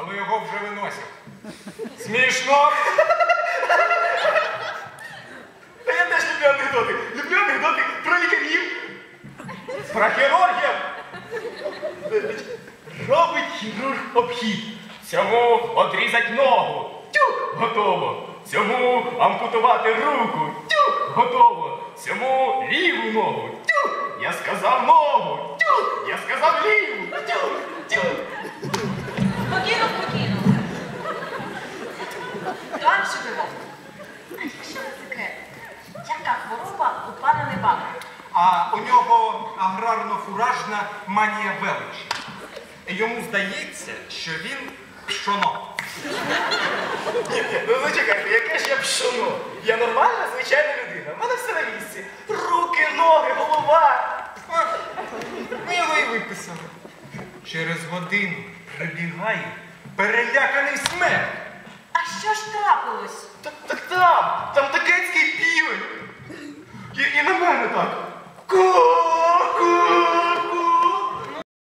але його вже виносять. Смішно? Та я теж люблю анекдоти. Люблю анекдоти про лікарів. Про хірургів? Робить хірург обхід. Цьому одрізать ногу. Тюк! Готово. Цьому ампутувати руку. Тюк! Готово. Цьому ліву ногу. Тюк! Я сказав ногу. Тюк! Я сказав ліву. Якщо не секрет, яка хвороба у пана Небака? А у нього аграрно-фуражна манія величі. Йому здається, що він пшоно. Ну зачекайте, яке ж я пшоно? Я нормальна, звичайна людина. У мене все на місці. Руки, ноги, голова. Ми його і виписали. Через годину прибігає переляканий смерть. А що ж трапилось? Там, такецький півень. І, і на мене так. Ку!